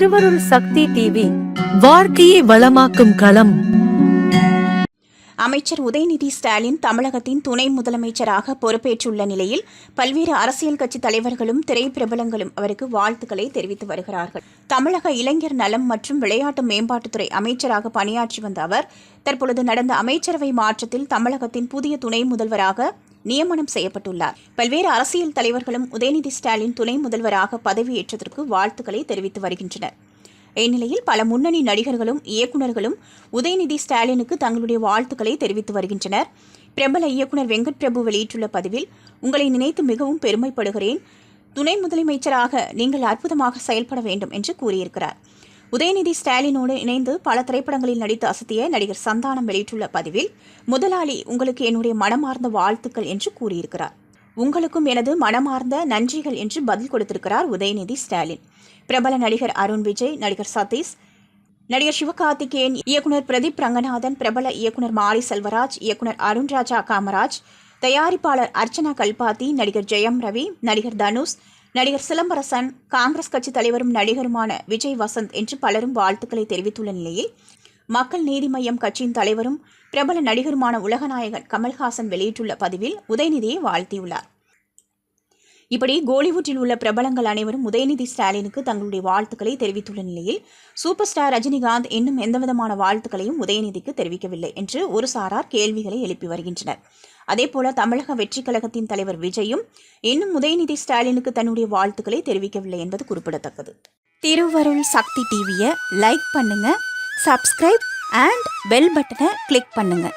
திருவருள் சக்தி டிவி வாழ்க்கையை வளமாக்கும் களம். அமைச்சர் உதயநிதி ஸ்டாலின் தமிழகத்தின் துணை முதலமைச்சராக பொறுப்பேற்றுள்ள நிலையில் பல்வேறு அரசியல் கட்சி தலைவர்களும் திரைப்பிரபலங்களும் அவருக்கு வாழ்த்துக்களை தெரிவித்து வருகிறார்கள். தமிழக இளைஞர் நலம் மற்றும் விளையாட்டு மேம்பாட்டுத்துறை அமைச்சராக பணியாற்றி வந்த அவர் தற்பொழுது நடந்த அமைச்சரவை மாற்றத்தில் தமிழகத்தின் புதிய துணை முதல்வராக நியமனம் செய்யப்பட்டுள்ளார். பல்வேறு அரசியல் தலைவர்களும் உதயநிதி ஸ்டாலின் துணை முதல்வராக பதவியேற்றதற்கு வாழ்த்துக்களை தெரிவித்து வருகின்றனர். இந்நிலையில் பல முன்னணி நடிகர்களும் இயக்குநர்களும் உதயநிதி ஸ்டாலினுக்கு தங்களுடைய வாழ்த்துக்களை தெரிவித்து வருகின்றனர். பிரபல இயக்குனர் வெங்கட் பிரபு வெளியிட்டுள்ள பதிவில் உங்களை நினைத்து மிகவும் பெருமைப்படுகிறேன். துணை முதலமைச்சராக நீங்கள் அற்புதமாக செயல்பட வேண்டும் என்று கூறியிருக்கிறார். உதயநிதி ஸ்டாலினோடு இணைந்து பல திரைப்படங்களில் நடித்து அசத்திய நடிகர் சந்தானம் வெளியிட்டுள்ள பதிவில் முதலாளி உங்களுக்கு என்னுடைய மனமார்ந்த வாழ்த்துக்கள் என்று கூறியிருக்கிறார். உங்களுக்கும் எனது மனமார்ந்த நன்றிகள் என்று பதில் கொடுத்திருக்கிறார் உதயநிதி ஸ்டாலின். பிரபல நடிகர் அருண் விஜய் நடிகர் சதீஷ் நடிகர் சிவகார்த்திகேயன் இயக்குனர் பிரதீப் ரங்கநாதன் பிரபல இயக்குனர் மாரி செல்வராஜ் இயக்குனர் அருண்ராஜா காமராஜ் தயாரிப்பாளர் அர்ச்சனா கல்பாத்தி நடிகர் ஜெயம் ரவி நடிகர் தனுஷ் நடிகர் சிலம்பரசன் காங்கிரஸ் கட்சி தலைவரும் நடிகருமான விஜய் வசந்த் என்று பலரும் வாழ்த்துக்களை தெரிவித்துள்ள நிலையில் மக்கள் நீதி மய்யம் கட்சியின் தலைவரும் பிரபல நடிகருமான உலகநாயகன் கமல்ஹாசன் வெளியிட்டுள்ள பதிவில் உதயநிதியை வாழ்த்தியுள்ளார். இப்படி கோலிவுட்டில் உள்ள பிரபலங்கள் அனைவரும் உதயநிதி ஸ்டாலினுக்கு தங்களுடைய வாழ்த்துக்களை தெரிவித்துள்ள நிலையில் சூப்பர் ஸ்டார் ரஜினிகாந்த் இன்னும் எந்தவிதமான வாழ்த்துக்களையும் உதயநிதிக்கு தெரிவிக்கவில்லை என்று ஒரு சாரார் கேள்விகளை எழுப்பி வருகின்றனர். அதேபோல தமிழக வெற்றி கழகத்தின் தலைவர் விஜயும் இன்னும் உதயநிதி ஸ்டாலினுக்கு தன்னுடைய வாழ்த்துக்களை தெரிவிக்கவில்லை என்பது குறிப்பிடத்தக்கது. திருவருள் சக்தி டிவியை லைக் பண்ணுங்க சப்ஸ்கிரைப் அண்ட் பெல் பட்டனை கிளிக் பண்ணுங்கள்